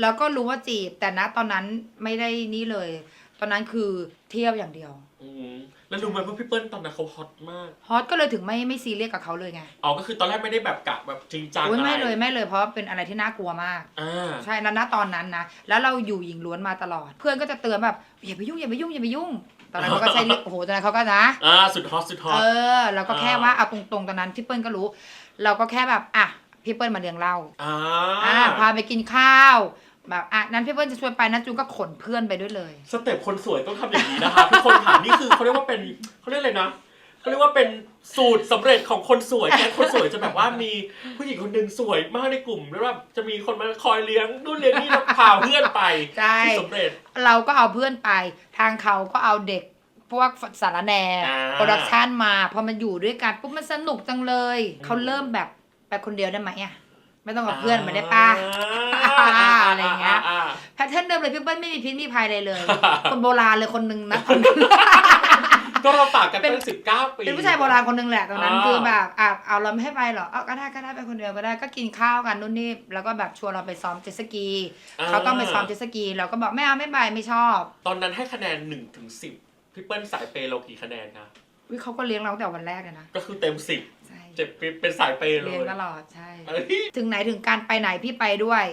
แล้วก็รู้ว่าจีบ แต่ณตอนนั้นไม่ได้นี่เลย ตอนนั้นคือเที่ยวอย่างเดียวอืมแล้วรู้ไหมว่าพี่เปิ้ลตอนนั้นเขาฮอตมาก ฮอตก็เลยถึงไม่ไม่ซีเรียสกับเขาเลยไงอ๋อ ก็คือตอนแรกไม่ได้แบบกะแบบจริงจังโอ้ยอะไรไม่เลยไม่เลยเพราะเป็นอะไรที่น่ากลัวมาก อ่า ใช่แล้วณตอนนั้นนะแล้วเราอยู่หญิงล้วนมาตลอด เพื่อนก็จะเตือนแบบอย่าไปยุ่งอย่าไปยุ่งอย่าไปยุ่ง ตอนนั้นเขาก็ใช้เรื่องโอ้โหตอนนั้นเขาก็นะ อ่า สุดฮอตสุดฮอต เออเราก็แค่ว่าเอาตรงๆตอนนั้นพี่เปิ้ลก็รู้ เราก็แค่แบบอะ พี่เปิ้ลมาเลี้ยงเราอ่าอ่าพาไปกินข้าวแบบอะนั้นพี่เปิ้ลจะชวนไปนะจูนก็ขนเพื่อนไปด้วยเลย สเต็ปคนสวยต้องทำอย่างนี้นะคะทุกคนค่ะนี่คือเขาเรียกว่าเป็นเขาเรียกอะไรนะเขาเรียกว่าเป็นสูตรสำเร็จของคนสวยแค่คนสวยจะแบบว่ามีผู้หญิงคนหนึ่งสวยมากในกลุ่มแล้วแบบจะมีคนมาคอยเลี้ยงนู่นเลี้ยงนี่แล้วพาเพื่อนไปใช่ที่สำเร็จ เราก็เอาเพื่อนไป ทางเขาก็เอาเด็กพวกสารแหนอ่าโปรดักชันมาพอมันอยู่ด้วยกันปุ๊บมันสนุกจังเลย เขาเริ่มแบบ ไปคนเดียวได้ไหมอะไม่ต้องกับเพื่อนมาได้ป้าอะไรอย่างเงี้ยาแพทเทิร์นเดิมเลยพี่เปิ้ลไม่มีพิษมีภัยเลยเลย คนโบราณเลยคนหนึ่งนะคนนั้นก็เราฝากกันเป็เป็นนสิบเก้าปีเป็นผู้ชายโบราณคนหนึ่งแหละตอนนั้นอ่าคือแบบอะเอาเราไม่ให้ไปหรอเอาก็ได้ก็ได้ไปคนเดียวก็ได้ก็กินข้าวกันนู่นนี่แล้วก็แบบชวนเราไปซ้อมเจ็ตสกีเขาต้องไปซ้อมเจ็ตสกีเราก็บอกไม่เอาไม่ไปไม่ชอบ ตอนนั้นให้คะแนนหนึ่งถึงสิบพี่เปิ้ลสายเปย์เรากี่คะแนนคะวิเขาก็เลี้ยงเราตั้งแต่วันแรกเลยนะ ก็คือเต็มสิบใช่ เจ็บเป็นสายเปย์เลเลี้ยยงตลอดใช่ เอ้ย ถึงไหนถึงการไปไหนพี่ไปด้วย